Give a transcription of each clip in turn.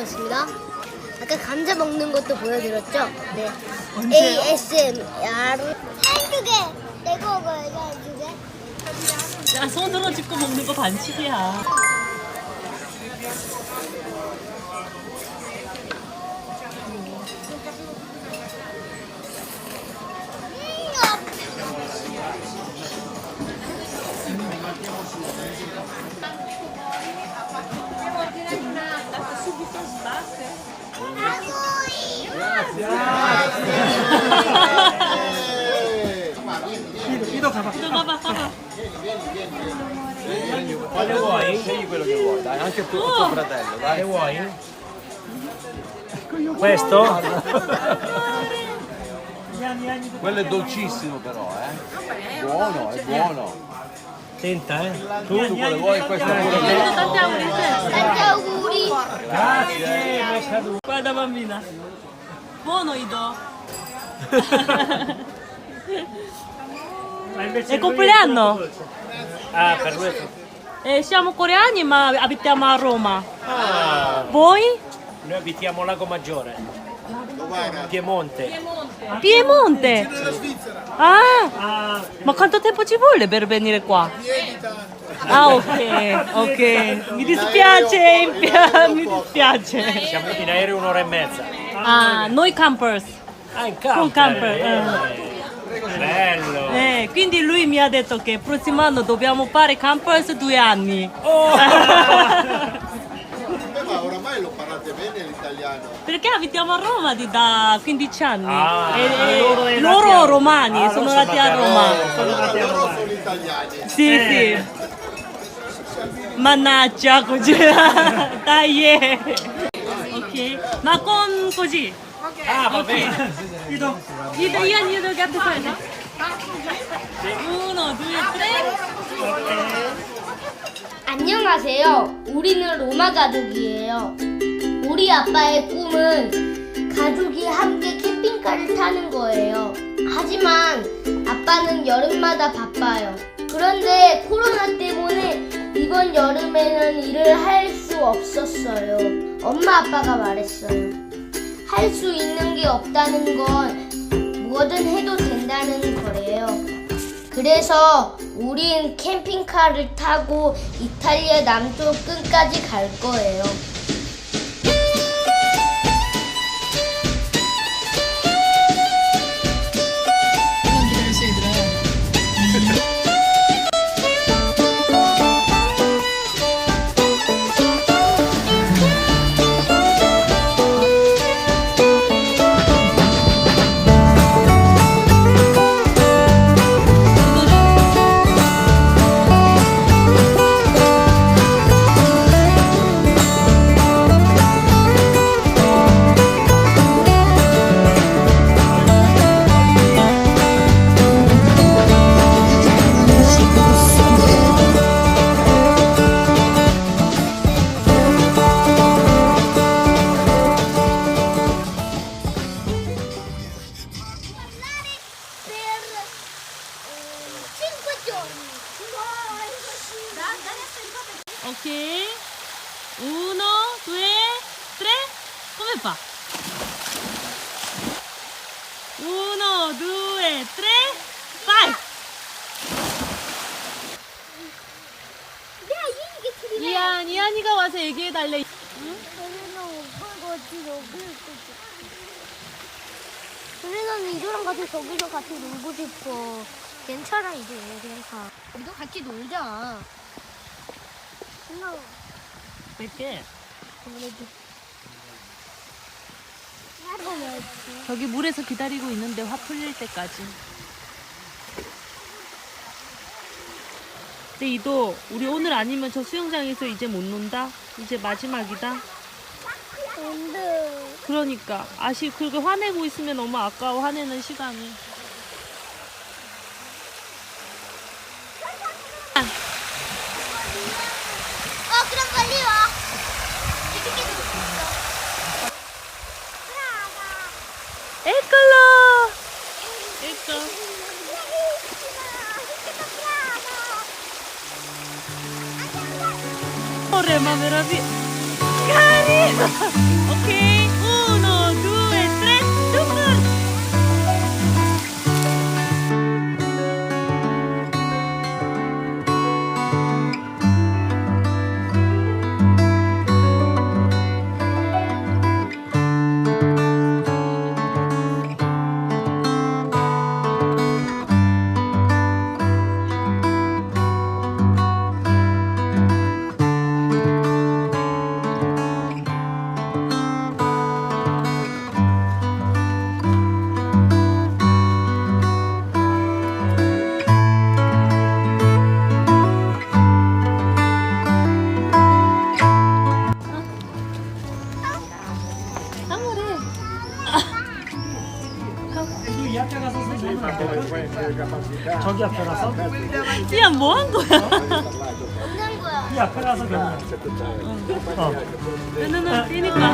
먹어보겠습니다. 아까 감자 먹는 것도 보여드렸죠? 네. 언제요? ASMR. 한두 개. 내가 먹어야지, 한두 개. 야 손으로 짚고 먹는 거 반칙이야. Quale vuoi? Scegli quello che vuoi, dai, anche tu, tuo oh! fratello, dai. Quale vuoi? Ecco, questo? quello è dolcissimo però, eh. Buono, è buono. Senta, eh. Tu, tu quale vuoi? Questo è quello che vuoi. Tanti auguri, Tanti auguri. Grazie. Guarda bambina. Buono Ido. È compleanno. Ah, per lui. Eh, siamo coreani ma abitiamo a Roma. Ah, Voi? noi abitiamo Lago Maggiore. Piemonte. Piemonte. Ah, ma quanto tempo ci vuole per venire qua? Ah, ok, ok. Mi dispiace, mi dispiace. Siamo in aereo un'ora e mezza. Ah, noi campers. Ah, in camper. Con camper, eh. Bello. Eh, quindi lui mi ha detto che il prossimo anno dobbiamo fare campers due anni. Oh! Eh, ma oramai lo parlate bene l'italiano. Perché abitiamo a Roma di- da 15 anni. Ah, E- e- loro è nati loro a- romani, Ah, sono loro nati sono a nati a Roma. Allora loro sono italiani. Sì, sì. Mannaggia, così. Dai, eh. Ok. Ma con così. Ah, va bene. Io. 안녕하세요. 우리는 로마 가족이에요. 우리 아빠의 꿈은 가족이 함께 캠핑카를 타는 거예요. 하지만 아빠는 여름마다 바빠요. 그런데 코로나 때문에 이번 여름에는 일을 할 수 없었어요. 엄마 아빠가 말했어요. 할 수 있는 게 없다는 건 뭐든 해도 된다는 거래요. 그래서 우린 캠핑카를 타고 이탈리아 남쪽 끝까지 갈 거예요. Ok. Uno, due, tre. Come fa? Uno, due, tre. Vai! 이안, 이안이가 와서 얘기해달래. 그래서 이도랑 같이 저기서 같이 놀고 싶어. 괜찮아 이제 괜찮아. 우리도 같이 놀자. 신나. 뺄게. 저기 물에서 기다리고 있는데 화 풀릴 때까지. 근데 이도 우리 오늘 아니면 저 수영장에서 이제 못 논다. 이제 마지막이다. 근데 그러니까 아시 그렇게 화내고 있으면 너무 아까워 화내는 시간이. ma veramente... carino Ok? 저기 앞에 가서 야, 뭐 한 거야? 없는 거야. 이 앞에 가서 경험. 어. No, no, tieni qua.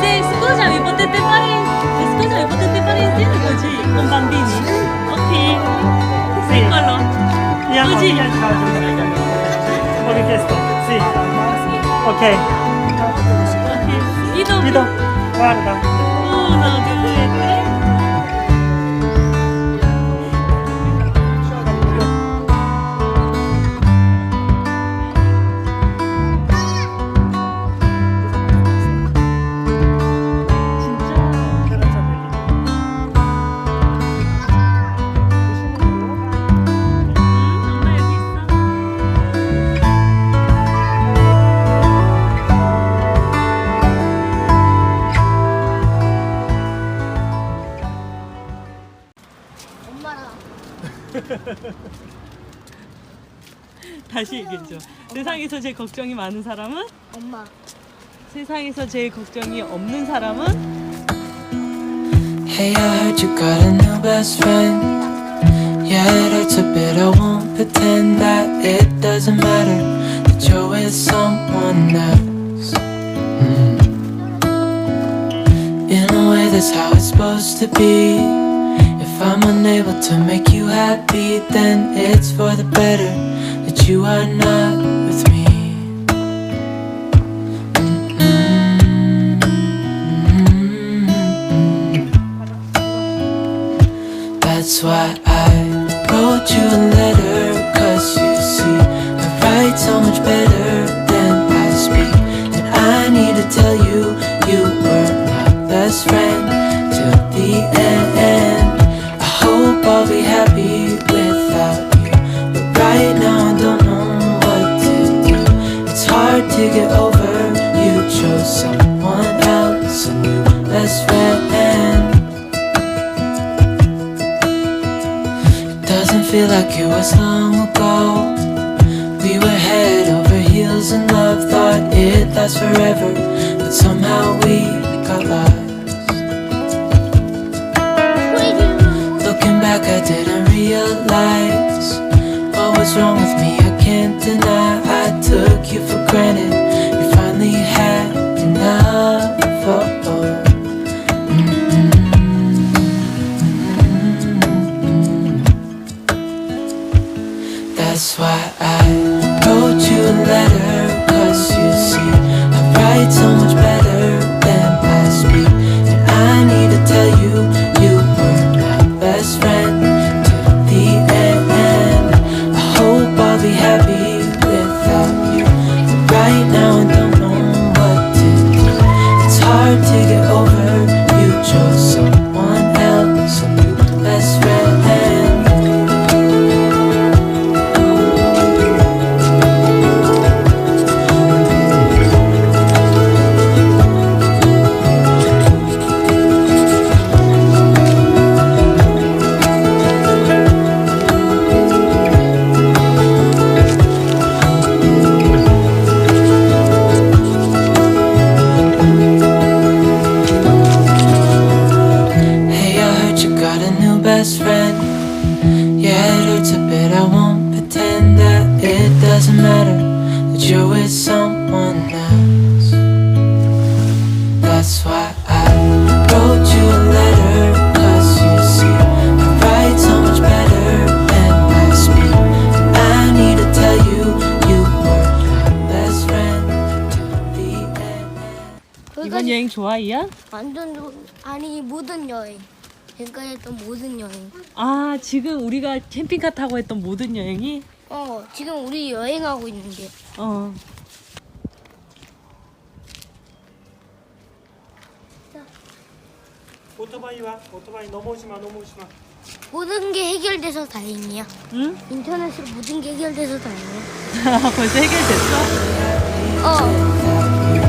Sì, scusa, mi potete fare. Scusa, mi potete fare insieme così con bambini? Ok. Sì, quello. 이 한, Così. 이 한, ho richiesto. Sì. Ok. Ok. Guido. Guido, guarda. Uno, due, tre. 다시 얘기해줘. 세상에서 제일 걱정이 많은 사람은? 엄마. 세상에서 제일 걱정이 없는 사람은? Hey, I heard you got a new best friend. Yeah, that's a bit. I won't pretend that it doesn't matter that you're with someone else. Mm. In a way, that's how it's supposed to be. If I'm unable to make you happy, then it's for the better that you are not with me. Mm-mm. That's why I wrote you a letter Cause you see, I write so much better than I speak And I need to tell you, you were my best friend get over You chose someone else, a new best friend It Doesn't feel like it was long ago. We were head over heels in love, thought it lasts forever, but somehow we got lost. Looking back, I didn't realize what was wrong with me. I can't deny I took you for granted. lights me 이번 여행 좋아, 이야? 완전 좋- 아니 모든 여행. 지금까지 했던 모든 여행. 아, 지금 우리가 캠핑카 타고 했던 모든 여행이? 어 지금 우리 여행하고 있는 게. 어. 오토바이 와 오토바이 넘어오지 마 넘어오지 마 모든 게 해결돼서 다행이야. 응? 인터넷으로 모든 게 해결돼서 다행이야. 벌써 해결됐어? 어.